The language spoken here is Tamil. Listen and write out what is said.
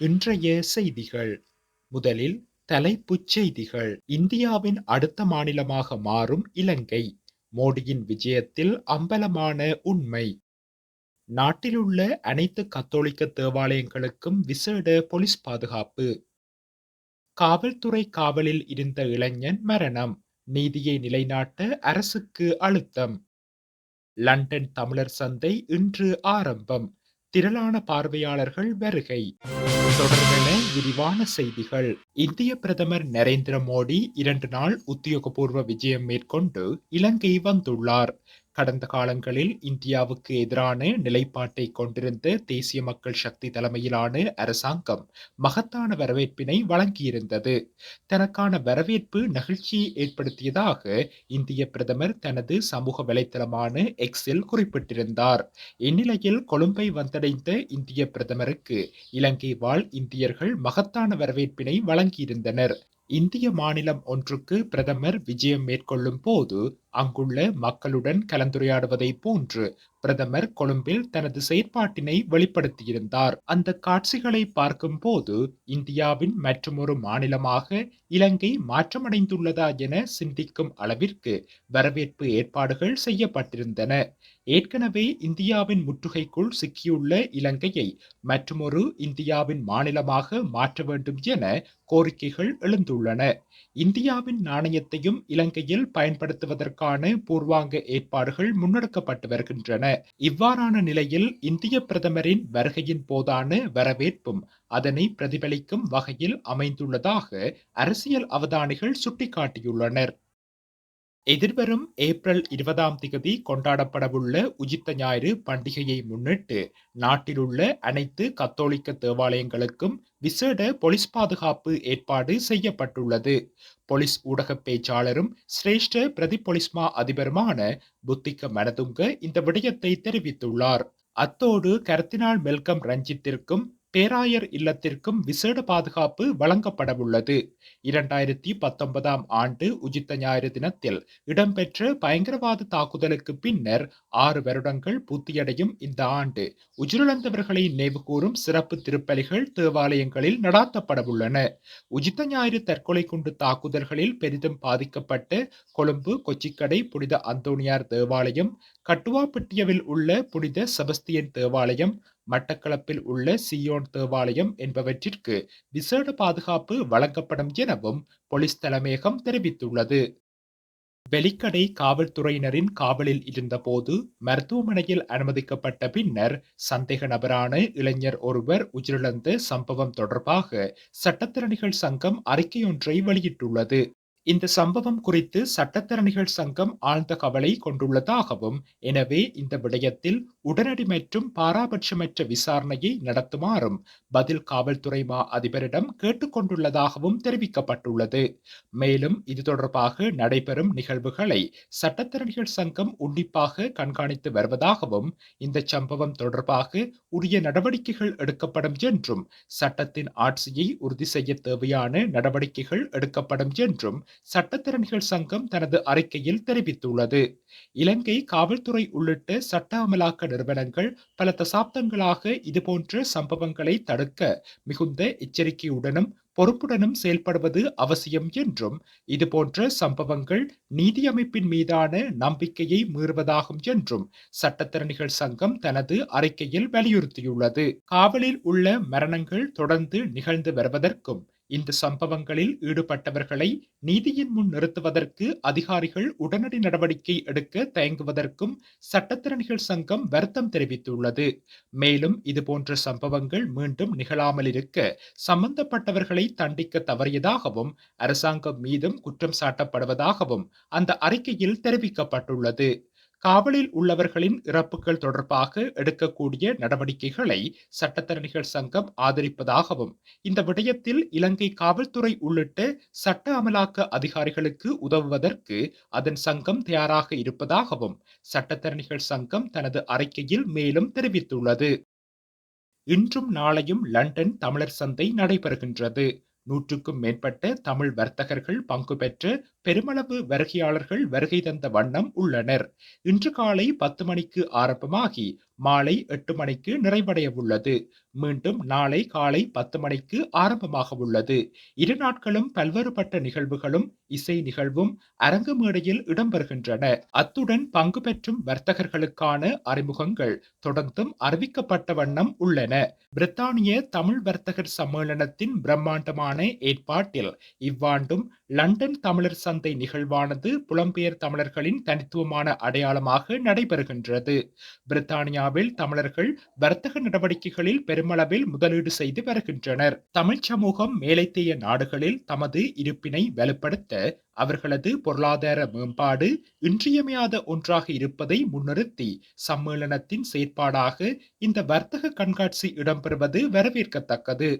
இன்றைய செய்திகள். முதலில் தலைப்புச் செய்திகள். இந்தியாவின் அடுத்த மாநிலமாக மாறும் இலங்கை. மோடியின் விஜயத்தில் அம்பலமான உண்மை. நாட்டிலுள்ள அனைத்து கத்தோலிக்க தேவாலயங்களுக்கும் விசேட போலீஸ் பாதுகாப்பு. காவல்துறை காவலில் இருந்த இளைஞன் மரணம். நீதியை நிலைநாட்ட அரசுக்கு அழுத்தம். லண்டன் தமிழர் சந்தை இன்று ஆரம்பம். திரளான பார்வையாளர்கள் வருகை. தொடர்பென விரிவான செய்திகள். இந்திய பிரதமர் நரேந்திர மோடி இரண்டு நாள் உத்தியோகபூர்வ விஜயம் மேற்கொண்டு இலங்கை வந்துள்ளார். கடந்த காலங்களில் இந்தியாவுக்கு எதிரான நிலைப்பாட்டை கொண்டிருந்த தேசிய மக்கள் சக்தி தலைமையிலான அரசாங்கம் மகத்தான வரவேற்பினை வழங்கியிருந்தது. தனக்கான வரவேற்பு நெகிழ்ச்சியை ஏற்படுத்தியதாக இந்திய பிரதமர் தனது சமூக வலைத்தளமான எக்ஸில் குறிப்பிட்டிருந்தார். இந்நிலையில் கொழும்பை வந்தடைந்த இந்திய பிரதமருக்கு இலங்கை வாழ் இந்தியர்கள் மகத்தான வரவேற்பினை வழங்கியிருந்தனர். இந்திய மாநிலம் ஒன்றுக்கு பிரதமர் விஜயம் மேற்கொள்ளும் போது அங்குள்ள மக்களுடன் கலந்துரையாடுவதை போன்று பிரதமர் கொழும்பில் தனது செயற்பாட்டினை வெளிப்படுத்தியிருந்தார். அந்த காட்சிகளை பார்க்கும் போது இந்தியாவின் மற்றொரு மாநிலமாக இலங்கை மாற்றமடைந்துள்ளதா என சிந்திக்கும் அளவிற்கு வரவேற்பு ஏற்பாடுகள் செய்யப்பட்டிருந்தன. ஏற்கனவே இந்தியாவின் முற்றுகைக்குள் சிக்கியுள்ள இலங்கையை மற்றொரு இந்தியாவின் மாநிலமாக மாற்ற வேண்டும் என கோரிக்கைகள் எழுந்துள்ளன. இந்தியாவின் நாணயத்தையும் இலங்கையில் பயன்படுத்துவதற்கான பூர்வாங்க ஏற்பாடுகள் முன்னெடுக்கப்பட்டு வருகின்றன. இவ்வாறான நிலையில் இந்திய பிரதமரின் வருகையின் போதான வரவேற்பும் அதனை பிரதிபலிக்கும் வகையில் அமைந்துள்ளதாக அரசியல் அவதானிகள் சுட்டிக்காட்டியுள்ளனர். எதிர்வரும் ஏப்ரல் இருபதாம் திகதி கொண்டாடப்படவுள்ள உஜித்த ஞாயிறு பண்டிகையை முன்னிட்டு நாட்டிலுள்ள அனைத்து கத்தோலிக்க தேவாலயங்களுக்கும் விசேட போலீஸ் பாதுகாப்பு ஏற்பாடு செய்யப்பட்டுள்ளது. போலீஸ் ஊடக பேச்சாளரும் சிரேஷ்ட பிரதி போலீஸ்மா அதிபருமான புத்திக்க மனதுங்க இந்த விடயத்தை தெரிவித்துள்ளார். அத்தோடு கர்த்தினால் மெல்கம் ரஞ்சித்திற்கும் பேராயர் இல்லத்திற்கும் விசேட பாதுகாப்பு வழங்கப்படவுள்ளது. இரண்டாயிரத்தி பத்தொன்பதாம் ஆண்டு உஜித்த ஞாயிறு தினத்தில் இடம்பெற்ற பயங்கரவாத தாக்குதலுக்கு பின்னர் ஆறு வருடங்கள் பூர்த்தியடையும் இந்த ஆண்டு. உயிரிழந்தவர்களை நினைவுகூரும் சிறப்பு திருப்பலிகள் தேவாலயங்களில் நடாத்தப்படவுள்ளன. உஜித்த ஞாயிறு தற்கொலை குண்டு தாக்குதல்களில் பெரிதும் பாதிக்கப்பட்டு கொழும்பு கொச்சிக்கடை புனித அந்தோனியார் தேவாலயம் கட்டுவாப்பட்டியவில் உள்ள புனித செபஸ்தியன் தேவாலயம் மட்டக்களப்பில் உள்ள சியோன் தேவாலயம் என்பவற்றிற்கு விசேட பாதுகாப்பு வழங்கப்படும் எனவும் போலீஸ் தலைமையகம் தெரிவித்துள்ளது. வெலிக்கடை காவல்துறையினரின் காவலில் இருந்தபோது மருத்துவமனையில் அனுமதிக்கப்பட்ட பின்னர் சந்தேக நபரான இளைஞர் ஒருவர் உயிரிழந்த சம்பவம் தொடர்பாக சட்டத்திறனிகள் சங்கம் அறிக்கையொன்றை வெளியிட்டுள்ளது. இந்த சம்பவம் குறித்து சட்டத்தரணிகள் சங்கம் ஆழ்ந்த கவலை கொண்டுள்ளதாகவும் எனவே இந்த விடயத்தில் உடனடி மற்றும் பாராபட்சமற்ற விசாரணையை நடத்துமாறும் பதில் காவல்துறை மா அதிபரிடம் கேட்டுக்கொண்டுள்ளதாகவும் தெரிவிக்கப்பட்டுள்ளது. மேலும் இது தொடர்பாக நடைபெறும் நிகழ்வுகளை சட்டத்தரணிகள் சங்கம் உன்னிப்பாக கண்காணித்து வருவதாகவும் இந்த சம்பவம் தொடர்பாக உரிய நடவடிக்கைகள் எடுக்கப்படும் என்றும் சட்டத்தின் ஆட்சியை உறுதி செய்ய தேவையான நடவடிக்கைகள் எடுக்கப்படும் என்றும் சட்டத்திறன்கள் சங்கம் தனது அறிக்கையில் தெரிவித்துள்ளது. இலங்கை காவல்துறை உள்ளிட்ட சட்ட அமலாக்க நிறுவனங்கள் பல தசாப்தங்களாக இதுபோன்ற சம்பவங்களை தடுக்க மிகுந்த எச்சரிக்கையுடனும் பொறுப்புடனும் செயல்படுவது அவசியம் என்றும் இதுபோன்ற சம்பவங்கள் நீதி அமைப்பின் மீதான நம்பிக்கையை மீறுவதாகும் என்றும் சட்டத்திறனிகள் சங்கம் தனது அறிக்கையில் வலியுறுத்தியுள்ளது. காவலில் உள்ள மரணங்கள் தொடர்ந்து நிகழ்ந்து வருவதற்கும் இந்த சம்பவங்களில் ஈடுபட்டவர்களை நீதியின் முன் நிறுத்துவதற்கு அதிகாரிகள் உடனடி நடவடிக்கை எடுக்க தயங்குவதற்கும் சட்டத்திறனிகள் சங்கம் வருத்தம் தெரிவித்துள்ளது. மேலும் இதுபோன்ற சம்பவங்கள் மீண்டும் நிகழாமல் இருக்க சம்பந்தப்பட்டவர்களை தண்டிக்க தவறியதாகவும் அரசாங்கம் மீதும் குற்றம் சாட்டப்படுவதாகவும் அந்த அறிக்கையில் தெரிவிக்கப்பட்டுள்ளது. காவலில் உள்ளவர்களின் இறப்புகள் தொடர்பாக எடுக்கக்கூடிய நடவடிக்கைகளை சட்டத்தரணிகள் சங்கம் ஆதரிப்பதாகவும் இந்த விடயத்தில் இலங்கை காவல்துறை உள்ளிட்ட சட்ட அமலாக்க அதிகாரிகளுக்கு உதவுவதற்கு அதன் சங்கம் தயாராக இருப்பதாகவும் சட்டத்தரணிகள் சங்கம் தனது அறிக்கையில் மேலும் தெரிவித்துள்ளது. இன்றும் நாளையும் லண்டன் தமிழர் சந்தை நடைபெறுகின்றது. நூற்றுக்கும் மேற்பட்ட தமிழ் வர்த்தகர்கள் பங்கு பெற்று பெருமளவு வருகையாளர்கள் வருகை தந்த வண்ணம் உள்ளனர். இன்று காலை பத்து மணிக்கு ஆரம்பமாகி மாலை எட்டு மணிக்கு நிறைவடைய உள்ளது. மீண்டும் நாளை காலை பத்து மணிக்கு ஆரம்பமாக உள்ளது. இரு நாட்களும் பல்வேறுபட்ட நிகழ்வுகளும் இசை நிகழ்வும் அரங்கு மேடையில் இடம்பெறுகின்றன. அத்துடன் பங்கு பெற்றும் வர்த்தகர்களுக்கான அறிமுகங்கள் தொடர்ந்தும் அறிவிக்கப்பட்ட வண்ணம் உள்ளன. பிரித்தானிய தமிழ் வர்த்தகர் சம்மேளனத்தின் பிரம்மாண்டமான ஏற்பாட்டில் இவ்வாண்டும் லண்டன் தமிழர் சந்தை நிகழ்வானது புலம்பெயர் தமிழர்களின் தனித்துவமான அடையாளமாக நடைபெறுகின்றது. பிரித்தானியாவில் தமிழர்கள் வர்த்தக நடவடிக்கைகளில் பெருமளவில் முதலீடு செய்து வருகின்றனர். தமிழ் சமூகம் மேலைத்தேய நாடுகளில் தமது இருப்பினை வலுப்படுத்த அவர்களது பொருளாதார மேம்பாடு இன்றியமையாத ஒன்றாக இருப்பதை முன்னிறுத்தி சம்மேளனத்தின் செயற்பாடாக இந்த வர்த்தக கண்காட்சி இடம்பெறுவது வரவேற்கத்தக்கது.